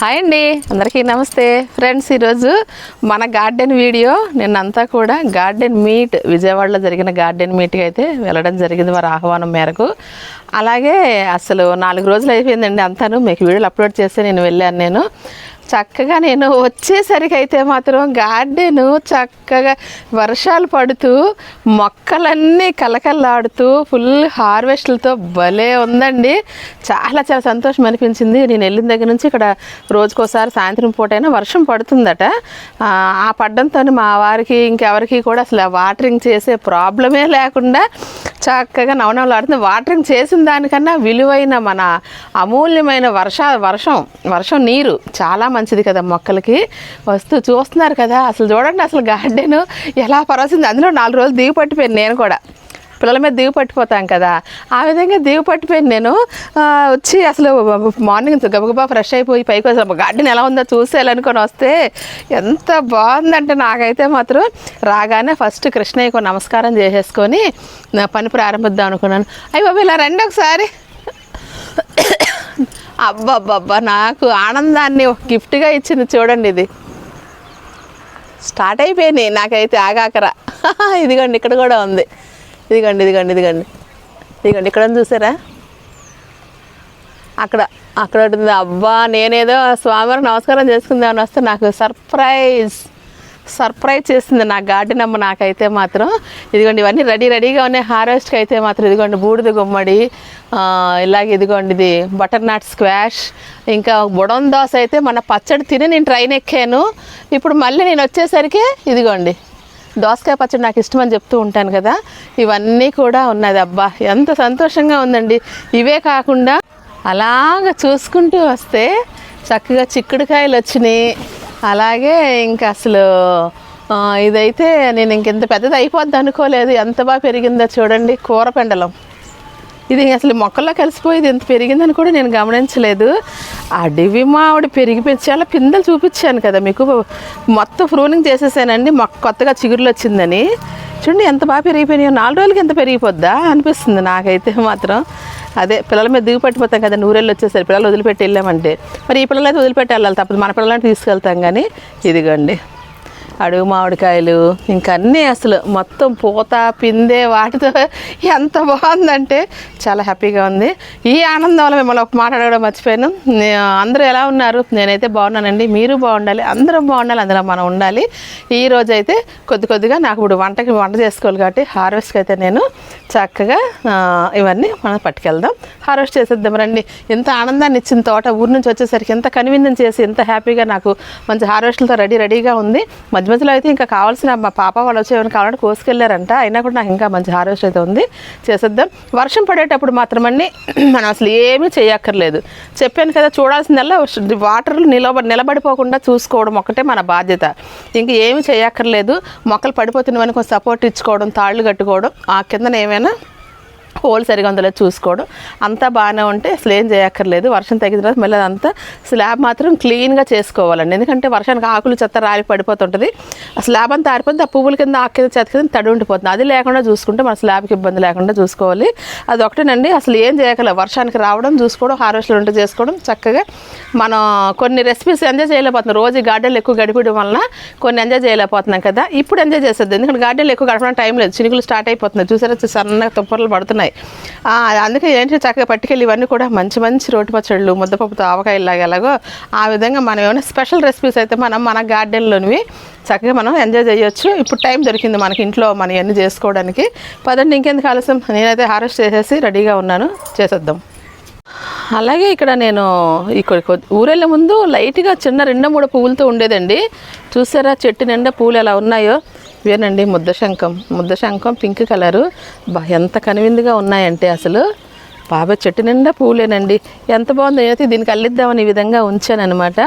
Hi అండి. అందరికీ నమస్తే. ఫ్రెండ్స్ ఈరోజు మన గార్డెన్ వీడియో. నిన్నంతా కూడా గార్డెన్ మీట్ విజయవాడలో జరిగిన గార్డెన్ మీట్కి అయితే వెళ్ళడం జరిగింది వారి ఆహ్వానం మేరకు. అలాగే అసలు నాలుగు రోజులు అయిపోయిందండి అంతాను. మీకు వీడియోలు అప్లోడ్ చేస్తే నేను వెళ్ళాను నేను. చక్కగా నేను వచ్చేసరికి అయితే మాత్రం గార్డెన్ చక్కగా వర్షాలు పడుతూ మొక్కలన్నీ కలకల్లాడుతూ ఫుల్ హార్వెస్ట్లతో భలే ఉందండి. చాలా చాలా సంతోషం అనిపించింది. నేను వెళ్ళిన దగ్గర నుంచి ఇక్కడ రోజుకోసారి సాయంత్రం పూటైనా వర్షం పడుతుందట. ఆ, ఆ పడ్డంతో మా వారికి ఇంకెవరికి కూడా అసలు వాటరింగ్ చేసే ప్రాబ్లమే లేకుండా చక్కగా నవనవలాడుతుంది వాటరింగ్ చేసిన దానికన్నా విలువైన మన అమూల్యమైన వర్ష వర్షం వర్షం నీరు చాలా మంచిది కదా మొక్కలకి. వస్తూ చూస్తున్నారు కదా అసలు చూడండి అసలు గార్డెన్ ఎలా పరవసింది అందులో నాలుగు రోజులు దిగు పట్టిపోయాను నేను కూడా. పిల్లల మీద దిగు పట్టిపోతాం కదా. ఆ విధంగా దిగు పట్టిపోయింది నేను. వచ్చి అసలు మార్నింగ్ గబగబా ఫ్రెష్ అయిపోయి పైకి అసలు గార్డెన్ ఎలా ఉందో చూసేయాలనుకొని వస్తే ఎంత బాగుందంటే నాకైతే మాత్రం. రాగానే ఫస్ట్ కృష్ణయ్యకు నమస్కారం చేసేసుకొని నా పని ప్రారంభిద్దాం అనుకున్నాను. అయ్యి బాబు ఇలా రండి ఒకసారి. అబ్బబ్బబ్బా నాకు ఆనందాన్ని గిఫ్ట్గా ఇచ్చింది చూడండి ఇది. స్టార్ట్ అయిపోయినాయి నాకైతే ఆగాకరా. ఇదిగోండి ఇక్కడ కూడా ఉంది. ఇదిగోండి ఇదిగోండి ఇదిగోండి. ఇదిగోండి ఇక్కడ చూసారా? అక్కడ అక్కడ ఉంటుంది. అబ్బా నేనేదో స్వామివారికి నమస్కారం చేసుకుందామని వస్తే నాకు సర్ప్రైజ్. సర్ప్రైజ్ చేసింది నా గార్డెన్ అమ్మ నాకైతే మాత్రం. ఇదిగోండి ఇవన్నీ రెడీ రెడీగా ఉన్నాయి. హార్వెస్ట్కి అయితే మాత్రం ఇదిగోండి బూడిద గుమ్మడి ఇలాగే ఇదిగోండి ఇది బటర్ నాట్ స్క్వాష్ ఇంకా బుడం దోశ అయితే మన పచ్చడి తిని నేను ట్రైన్ ఎక్కాను. ఇప్పుడు మళ్ళీ నేను వచ్చేసరికి ఇదిగోండి దోసకాయ పచ్చడి నాకు ఇష్టం అని చెప్తూ ఉంటాను కదా. ఇవన్నీ కూడా ఉన్నది. అబ్బా ఎంత సంతోషంగా ఉందండి. ఇవే కాకుండా అలాగ చూసుకుంటూ వస్తే చక్కగా చిక్కుడుకాయలు వచ్చినాయి. అలాగే ఇంకా అసలు ఇదైతే నేను ఇంకెంత పెద్దది అయిపోద్ది అనుకోలేదు. ఎంత బాగా పెరిగిందో చూడండి కూర పెండలం. ఇది అసలు మొక్కల్లో కలిసిపోయేది ఎంత పెరిగిందని కూడా నేను గమనించలేదు. అడవి మామిడి పెరిగి చాలా పిందెలు చూపించాను కదా మీకు. మొత్తం ఫ్రూనింగ్ చేసేసానండి. మొక్క కొత్తగా చిగురులు వచ్చిందని. చూడండి ఎంత బాగా పెరిగిపోయినాయో. నాలుగు రోజులకి ఎంత పెరిగిపోద్దా? అనిపిస్తుంది నాకైతే మాత్రం. అదే పిల్లల మీద దిగు పట్టిపోతాం కదా నూరెళ్ళు వచ్చేసరి పిల్లలు వదిలిపెట్టి వెళ్ళామంటే. మరి ఈ పిల్లలు అయితే వదిలిపెట్టి వెళ్ళాలి తప్పదు. మన పిల్లలని తీసుకెళ్తాం కానీ ఇదిగోండి. అడుగు మామిడికాయలు ఇంకా అన్నీ అసలు మొత్తం పూత పిందే వాటితో ఎంత బాగుందంటే చాలా హ్యాపీగా ఉంది. ఈ ఆనందం వల్ల మిమ్మల్ని ఒక మాట అడగడం మర్చిపోయాను. అందరూ ఎలా ఉన్నారు? నేనైతే బాగున్నానండి. మీరు బాగుండాలి. అందరం బాగుండాలి. అందులో మనం ఉండాలి. ఈ రోజు అయితే కొద్ది కొద్దిగా నాకు ఇప్పుడు వంటకి వంట చేసుకోవాలి కాబట్టి హార్వెస్ట్కి అయితే నేను చక్కగా ఇవన్నీ మనం పట్టుకెళ్దాం. హార్వెస్ట్ చేసేద్దాం రండి. ఎంత ఆనందాన్ని ఇచ్చిన తోట ఊరి నుంచి వచ్చేసరికి ఎంత కన్వీనియన్ చేసి ఎంత హ్యాపీగా నాకు మంచి హార్వెస్ట్లతో రెడీ రెడీగా ఉంది. మధ్య మధ్యలో అయితే ఇంకా కావాల్సిన మా పాప వాళ్ళు వచ్చి ఏమైనా కావాలంటే కోసుకెళ్ళారంట. అయినా కూడా నాకు ఇంకా మంచి హార్వెస్ట్ అయితే ఉంది. చేసేద్దాం. వర్షం పడేటప్పుడు మాత్రమని మనం అసలు ఏమీ చేయక్కర్లేదు. చెప్పాను కదా చూడాల్సిందల్లా వాటర్ నిలబ నిలబడిపోకుండా చూసుకోవడం ఒకటే మన బాధ్యత. ఇంక ఏమి చేయక్కర్లేదు. మొక్కలు పడిపోతున్నవని కొంచెం సపోర్ట్ ఇచ్చుకోవడం తాళ్ళు కట్టుకోవడం ఆ కిందన ఏమైనా హోల్ సరిగా ఉందో చూసుకోవడం. అంతా బాగానే ఉంటే అసలు ఏం చేయక్కర్లేదు. వర్షం తగ్గిన తర్వాత మళ్ళీ అదంతా స్లాబ్ మాత్రం క్లీన్గా చేసుకోవాలండి. ఎందుకంటే వర్షానికి ఆకులు చెత్త రాలి పడిపోతుంటుంది. ఆ స్లాబ్ అంతా ఆరిపోతుంది ఆ పువ్వుల కింద ఆకు కింద చెత్త కింద తడి ఉండిపోతుంది. అది లేకుండా చూసుకుంటే మన స్లాబ్కి ఇబ్బంది లేకుండా చూసుకోవాలి. అది ఒకటేనండి అసలు ఏం చేయగల వర్షానికి రావడం చూసుకోవడం హార్వెస్ట్లు ఉంటే చేసుకోవడం చక్కగా మనం కొన్ని రెసిపీస్ ఎంజాయ్ చేయలేకపోతున్నాం. రోజు గార్డెన్లు ఎక్కువ గడిపడం వలన కొన్ని ఎంజాయ్ చేయలేకపోతున్నాం కదా. ఇప్పుడు ఎంజాయ్ చేసేది ఎందుకంటే గార్డెన్లు ఎక్కువ గడపడానికి టైం లేదు. చినుకులు స్టార్ట్ అయిపోతున్నాయి. చూసారా? సన్నగా తుప్పర్లు పడుతున్నాయి. ఉంటాయి. అందుకే ఏంటంటే చక్కగా పట్టుకెళ్ళి ఇవన్నీ కూడా మంచి మంచి రోటి పచ్చళ్ళు ముద్దపప్పుతో ఆవకాయలాగా ఎలాగో ఆ విధంగా మనం ఏమైనా స్పెషల్ రెసిపీస్ అయితే మనం మన గార్డెన్లోనివి చక్కగా మనం ఎంజాయ్ చేయొచ్చు. ఇప్పుడు టైం దొరికింది మనకి ఇంట్లో మనం ఇవన్నీ చేసుకోవడానికి. పదండి ఇంకెందుకు ఆలస్యం? నేనైతే హారెస్ట్ చేసేసి రెడీగా ఉన్నాను. చేసేద్దాం. అలాగే ఇక్కడ నేను ఇక్కడ కొద్ది- ఊరెళ్ళే ముందు లైట్గా చిన్న రెండు మూడు పువ్వులతో ఉండేదండి. చూసారా చెట్టు నిండా పూలు ఎలా ఉన్నాయో? ఇవేనండి ముద్ద శంఖం. ముద్ద శంఖం పింక్ కలరు. ఎంత కనువిందుగా ఉన్నాయంటే అసలు. బాబాయ్ చెట్టు నిండా పూలేనండి. ఎంత బాగుందో అయితే దీనికి అల్లిద్దామని ఈ విధంగా ఉంచాను అనమాట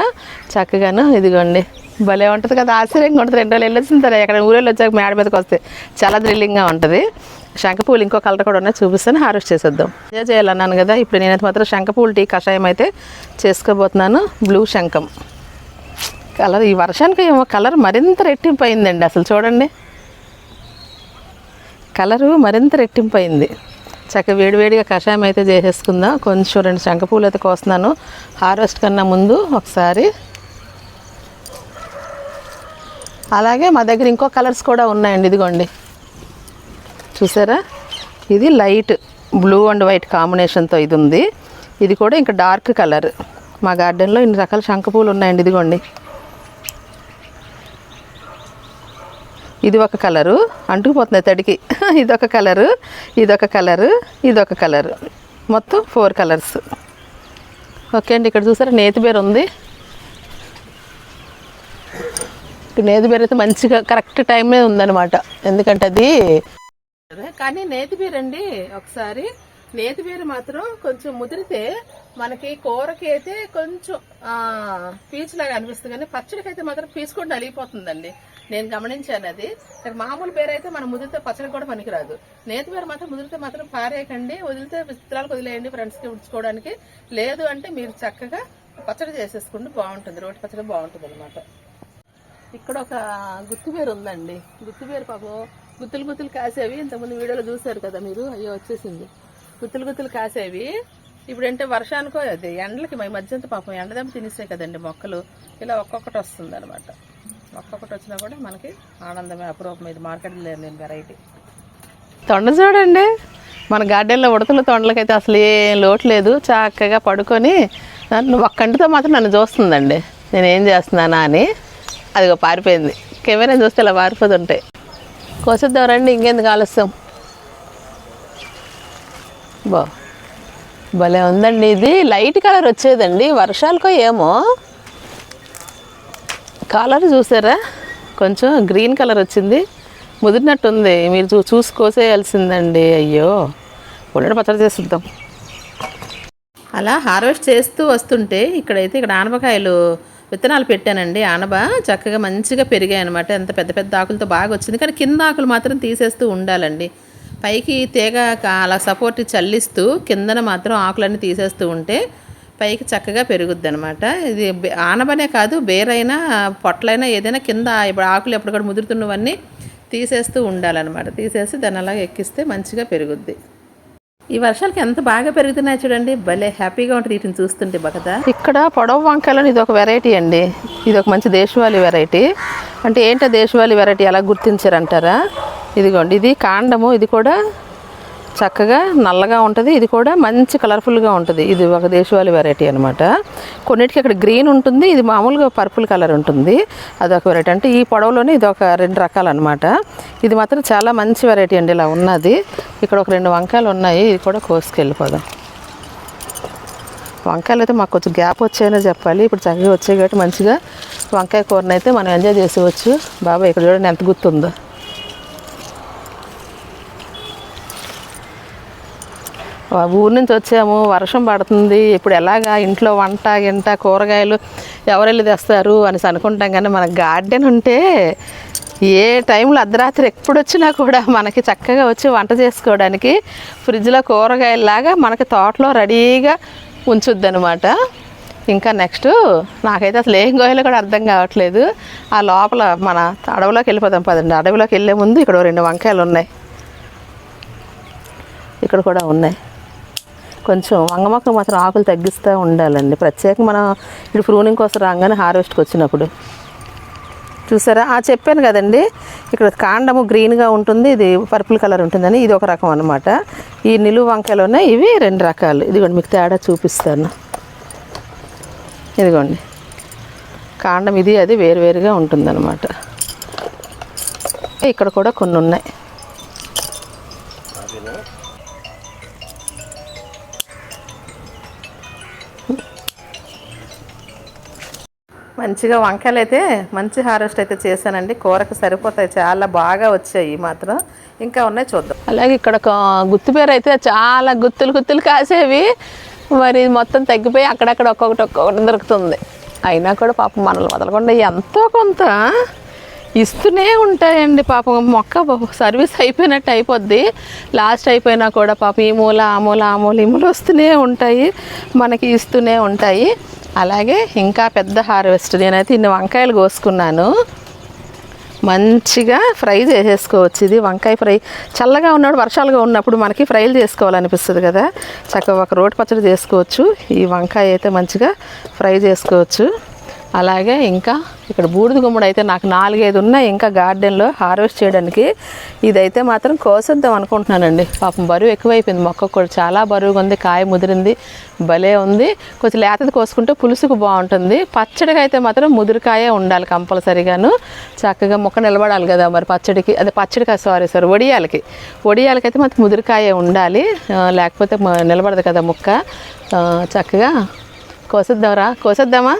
చక్కగాను ఇదిగోండి. భలే ఉంటుంది కదా ఆశ్చర్యంగా ఉంటుంది. రెండు రోజులు వెళ్ళొచ్చిన తర్వాత ఎక్కడ ఊరేళ్ళు వచ్చాక మేడ మీదకి వస్తే చాలా థ్రిల్లింగ్గా ఉంటుంది. శంఖపూలు ఇంకో కలర్ కూడా ఉన్నాయి చూపిస్తాను హార్వెస్ట్ చేసేద్దాం. ఏ చేయాలన్నాను కదా ఇప్పుడు నేనైతే మాత్రం శంఖపూలు టీ కషాయం అయితే చేసుకోబోతున్నాను. బ్లూ శంఖం. కలర్ ఈ వర్షానికి ఏమో కలర్ మరింత రెట్టింపైందండి అయిందండి అసలు చూడండి. కలరు మరింత రెట్టింపైంది చక్క చక్కగా వేడివేడిగా కషాయం అయితే చేసేసుకుందాం. కొంచెం రెండు శంఖపూలు అయితే కోస్తున్నాను. హార్వెస్ట్ కన్నా ముందు ఒకసారి. అలాగే మా దగ్గర ఇంకో కలర్స్ కూడా ఉన్నాయండి ఇదిగోండి. చూసారా? ఇది లైట్ బ్లూ అండ్ వైట్ కాంబినేషన్తో ఇది ఉంది. ఇది కూడా ఇంకా డార్క్ కలర్. మా గార్డెన్లో ఇన్ని రకాల శంఖపూలు ఉన్నాయండి ఇదిగోండి. ఇది ఒక కలరు. అంటుకుపోతుంది తడికి. ఇదొక కలరు. ఇదొక కలరు. ఇదొక కలరు. మొత్తం ఫోర్ కలర్స్. ఓకే అండి ఇక్కడ చూసారా? నేతిబీరు ఉంది. నేతిబేరు అయితే మంచిగా కరెక్ట్ టైమే ఉందన్నమాట. ఎందుకంటే అది కానీ నేతి అండి ఒకసారి. నేతిబీర మాత్రం కొంచెం ముదిరితే మనకి కూరకి అయితే కొంచెం పీచు లాగా అనిపిస్తుంది. కానీ పచ్చడికి అయితే మాత్రం పీచు కూడా నలిగిపోతుందండి. నేను గమనించాను అది. కానీ మామూలు పేరు అయితే మనం ముదిరితే పచ్చడి కూడా పనికిరాదు. నేతి పేరు మాత్రం ముదిరితే మాత్రం పారేయకండి వదిలితే విత్తనాలకు వదిలేయండి ఫ్రెండ్స్కి ఉంచుకోవడానికి. లేదు అంటే మీరు చక్కగా పచ్చడి చేసేసుకుంటే బాగుంటుంది. రోటి పచ్చడి బాగుంటుంది అనమాట ఇక్కడ ఒక గుత్తిపేరు ఉందండి. గుత్తిపేరు పాపం గుత్తులు గుత్తులు కాసేవి. ఇంతకుముందు వీడియోలో చూశారు కదా మీరు? అయ్యో వచ్చేసింది. గుత్తులు గుత్తులు కాసేవి. ఇప్పుడు అంటే వర్షానికో అది ఎండలకి మై మధ్యంత పాపం ఎండదెబ్బ తినేసాయి కదండి మొక్కలు. ఇలా ఒక్కొక్కటి వస్తుంది అనమాట ఒక్కొక్కటి వచ్చినా కూడా మనకి ఆనందమే అప్రూపం. ఇది మార్కెట్లో లేని వెరైటీ తొండ చూడండి మన గార్డెన్లో ఉడతల తొండలకైతే అసలు ఏం లోటు లేదు. చక్కగా పడుకొని నన్ను ఒక్కంటితో మాత్రం నన్ను చూస్తుందండి. నేను ఏం చేస్తున్నానా అని. అదిగో పారిపోయింది. కెమెరా చూస్తే ఇలా పారిపోతుంటాయి. కోసేద్దాం రండి ఇంకెందుకు ఆలస్యం. బా భలే ఉందండి ఇది. Light colour వచ్చేదండి. వర్షాలకో ఏమో. కలర్ చూసారా? కొంచెం గ్రీన్ కలర్ వచ్చింది. ముదిరినట్టుంది. మీరు చూ చూసి కోసేయాల్సిందండి. అయ్యో. ఉండడం పచ్చడి చేస్తుందాం అలా హార్వెస్ట్ చేస్తూ వస్తుంటే ఇక్కడైతే ఇక్కడ ఆనపకాయలు విత్తనాలు పెట్టానండి. ఆనబ చక్కగా మంచిగా పెరిగాయి అనమాట ఎంత పెద్ద పెద్ద ఆకులతో బాగా వచ్చింది. కానీ కింద ఆకులు మాత్రం తీసేస్తూ ఉండాలండి. పైకి తీగ అలా సపోర్ట్ చల్లిస్తూ కిందన మాత్రం ఆకులన్నీ తీసేస్తూ ఉంటే పైకి చక్కగా పెరుగుద్ది అనమాట ఇది ఆనబనే కాదు బేరైనా పొట్లైనా ఏదైనా కింద ఇప్పుడు ఆకులు ఎప్పటికప్పుడు ముదురుతున్నవన్నీ తీసేస్తూ ఉండాలన్నమాట. తీసేసి దాన్ని అలా ఎక్కిస్తే మంచిగా పెరుగుద్ది. ఈ వర్షాలకి ఎంత బాగా పెరుగుతున్నాయి చూడండి. భలే హ్యాపీగా ఉంటుంది వీటిని చూస్తుంటే బగదా ఇక్కడ పొడవ వంకాయలని ఇది ఒక వెరైటీ అండి. ఇది ఒక మంచి దేశవాళీ వెరైటీ. అంటే ఏంటో దేశవాళీ వెరైటీ ఎలా గుర్తించారంటారా? ఇదిగోండి ఇది కాండము ఇది కూడా చక్కగా నల్లగా ఉంటుంది. ఇది కూడా మంచి కలర్ఫుల్గా ఉంటుంది. ఇది ఒక దేశవాళి వెరైటీ అనమాట కొన్నిటికి ఇక్కడ గ్రీన్ ఉంటుంది. ఇది మామూలుగా పర్పుల్ కలర్ ఉంటుంది. అదొక వెరైటీ అంటే ఈ పొడవులోనే ఇది ఒక రెండు రకాలు అనమాట ఇది మాత్రం చాలా మంచి వెరైటీ అండి. ఇలా ఉన్నది. ఇక్కడ ఒక రెండు వంకాయలు ఉన్నాయి. ఇది కూడా కోసుకెళ్ళిపోదాం. వంకాయలు అయితే మాకు కొంచెం గ్యాప్ వచ్చాయనే చెప్పాలి. ఇప్పుడు చక్కగా వచ్చాయి కాబట్టి మంచిగా వంకాయ కూరని అయితే మనం ఎంజాయ్ చేసేవచ్చు. బాబాయ్ ఇక్కడ చూడండి ఎంత గుర్తుందో. ఊరు నుంచి వచ్చాము వర్షం పడుతుంది ఇప్పుడు ఎలాగా ఇంట్లో వంట గింట కూరగాయలు ఎవరెళ్ళి తెస్తారు అనేసి అనుకుంటాం కానీ మన గార్డెన్ ఉంటే ఏ టైంలో అర్ధరాత్రి ఎప్పుడు వచ్చినా కూడా మనకి చక్కగా వచ్చి వంట చేసుకోవడానికి ఫ్రిడ్జ్లో కూరగాయలలాగా మనకి తోటలో రెడీగా ఉంచుద్ది అనమాట ఇంకా నెక్స్ట్ నాకైతే అసలు ఏం గోయలో కూడా అర్థం కావట్లేదు. ఆ లోపల మన అడవిలోకి వెళ్ళిపోదాం పదండి. అడవిలోకి వెళ్ళే ముందు ఇక్కడ రెండు వంకాయలు ఉన్నాయి ఇక్కడ కూడా ఉన్నాయి. కొంచెం వంగమొక్క మాత్రం ఆకులు తగ్గిస్తూ ఉండాలండి. ప్రత్యేకంగా మనం ఇప్పుడు ప్రూనింగ్ కోసం రాగానే హార్వెస్ట్కి వచ్చినప్పుడు. చూసారా? ఆ చెప్పాను కదండి. ఇక్కడ కాండము గ్రీన్గా ఉంటుంది ఇది పర్పుల్ కలర్ ఉంటుందని ఇది ఒక రకం అనమాట ఈ నిలువు వంకాయలు ఇవి రెండు రకాలు. ఇదిగోండి మీకు తేడా చూపిస్తాను. ఇదిగోండి. కాండం ఇది అది వేరువేరుగా ఉంటుందన్నమాట. ఇక్కడ కూడా కొన్ని ఉన్నాయి మంచిగా వంకాయలు అయితే మంచి హార్వెస్ట్ అయితే చేశానండి. కూరకు సరిపోతాయి. చాలా బాగా వచ్చాయి మాత్రం. ఇంకా ఉన్నాయి చూద్దాం. అలాగే ఇక్కడ ఒక గుత్తిపేర అయితే చాలా గుత్తులు గుత్తులు కాసేవి. మరి మొత్తం తగ్గిపోయి అక్కడక్కడ ఒక్కొక్కటి ఒక్కొక్కటి దొరుకుతుంది. అయినా కూడా పాపం మనల్ని వదలకుండా ఎంతో కొంత ఇస్తూనే ఉంటాయండి పాపం. మొక్క సర్వీస్ అయిపోయినట్టు అయిపోద్ది. లాస్ట్ అయిపోయినా కూడా పాపం ఈ మూల ఆ మూల ఆ మూల ఈ మూల వస్తూనే ఉంటాయి. మనకి ఇస్తూనే ఉంటాయి. అలాగే ఇంకా పెద్ద హార్వెస్ట్. నేనైతే ఇన్ని వంకాయలు కోసుకున్నాను. మంచిగా ఫ్రై చేసేసుకోవచ్చు. ఇది వంకాయ ఫ్రై. చల్లగా ఉన్నాడు వర్షాలుగా ఉన్నప్పుడు మనకి ఫ్రైలు చేసుకోవాలనిపిస్తుంది కదా. చక్కగా ఒక రోటి పచ్చడి చేసుకోవచ్చు. ఈ వంకాయ అయితే మంచిగా ఫ్రై చేసుకోవచ్చు. అలాగే ఇంకా ఇక్కడ బూడిద గుమ్మడి అయితే నాకు నాలుగైదు ఉన్నాయి. ఇంకా గార్డెన్లో హార్వెస్ట్ చేయడానికి ఇదైతే మాత్రం కోసేద్దాం అనుకుంటున్నానండి. పాపం బరువు ఎక్కువైపోయింది. మొక్క కూడా చాలా బరువుగా ఉంది. కాయ ముదిరింది. భలే ఉంది. కొంచెం లేతది కోసుకుంటే పులుసుకు బాగుంటుంది. పచ్చడికి అయితే మాత్రం ముదిరికాయే ఉండాలి కంపల్సరీగాను. చక్కగా మొక్క నిలబడాలి కదా మరి పచ్చడికి. అదే పచ్చడికి? Sorry sir వడియాలకి. వడియాలకి అయితే మాత్రం ముదిరికాయే ఉండాలి. లేకపోతే నిలబడదు కదా ముక్క. చక్కగా కోసేద్దాంరా కోసేద్దామా?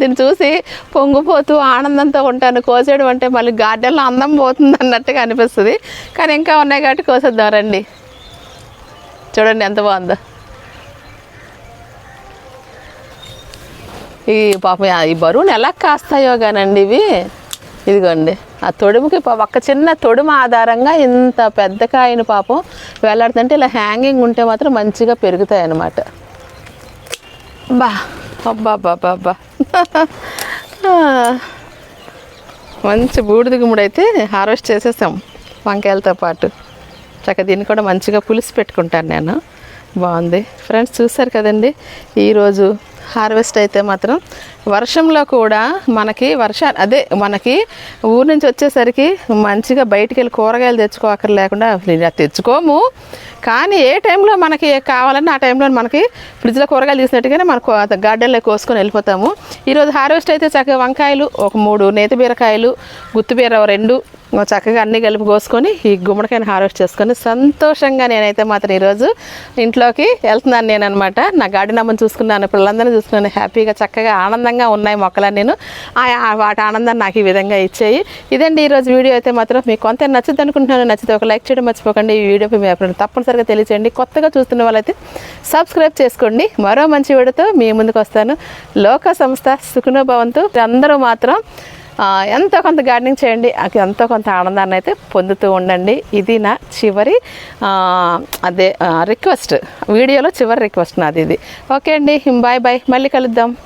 దీన్ని చూసి పొంగిపోతూ ఆనందంతో ఉంటాను. కోసేయడం అంటే మళ్ళీ గార్డెన్లో అందం పోతుంది అన్నట్టుగా అనిపిస్తుంది. కానీ ఇంకా ఉన్నాయి కాబట్టి కోసేద్దాం రండి. చూడండి ఎంత బాగుందో. ఈ పాపం ఈ బరువులు ఎలా కాస్తాయో కానండి ఇవి. ఇదిగోండి ఆ తొడుముకి ఒక ఒక్క చిన్న తొడుము ఆధారంగా ఇంత పెద్ద కాయను పాపం వేలాడుతుంటే ఇలా హ్యాంగింగ్ ఉంటే మాత్రం మంచిగా పెరుగుతాయి అన్నమాట బా. అబ్బా మంచి బూడిద గుమ్మడి హార్వెస్ట్ చేసేసాం వంకాయలతో పాటు. చక్క దీన్ని కూడా మంచిగా పులుసు పెట్టుకుంటాను నేను. బాగుంది. ఫ్రెండ్స్ చూసారు కదండి? ఈరోజు హార్వెస్ట్ అయితే మాత్రం వర్షంలో కూడా మనకి వర్ష అదే మనకి ఊరు నుంచి వచ్చేసరికి మంచిగా బయటికి వెళ్ళి కూరగాయలు తెచ్చుకోకర్ లేకుండా తెచ్చుకోము. కానీ ఏ టైంలో మనకి కావాలన్నా ఆ టైంలో మనకి ఫ్రిడ్జ్లో కూరగాయలు తీసినట్టుగానే మనకు గార్డెన్లో కోసుకొని వెళ్ళిపోతాము. ఈరోజు హార్వెస్ట్ అయితే చక్కగా వంకాయలు ఒక మూడు నేతి బీరకాయలు గుత్తిబీరో రెండు చక్కగా అన్నీ కలిపి కోసుకొని ఈ గుమ్మడికాయని హార్వెస్ట్ చేసుకొని సంతోషంగా నేనైతే మాత్రం ఈరోజు ఇంట్లోకి వెళ్తున్నాను నేను అనమాట నా గార్డెన్ అమ్మని చూసుకున్నాను పిల్లలందరినీ చూసుకున్నాను. హ్యాపీగా చక్కగా ఆనందంగా ఉన్నాయి మొక్కలు నేను. ఆ- వాటి ఆనందాన్ని నాకు ఈ విధంగా ఇచ్చాయి. ఇదండి ఈరోజు వీడియో అయితే మాత్రం. మీకు కొంత నచ్చుద్ది అనుకుంటున్నాను నచ్చితే ఒక లైక్ చేయడం మర్చిపోకండి. ఈ వీడియో మీ అభిప్రాయం తప్పనిసరిగా తెలియచేయండి. కొత్తగా చూస్తున్న వాళ్ళైతే సబ్స్క్రైబ్ చేసుకోండి. మరో మంచి వీడియోతో మీ ముందుకు వస్తాను. లోక సంస్థ సుఖనోభవంతో అందరూ మాత్రం ఎంతో కొంత గార్డెనింగ్ చేయండి. ఆ, ఎంతో కొంత ఆనందాన్ని అయితే పొందుతూ ఉండండి. ఇది నా చివరి అదే రిక్వెస్ట్. వీడియోలో చివరి రిక్వెస్ట్ నాది ఇది. ఓకే అండి. Bye bye. మళ్ళీ కలుద్దాం.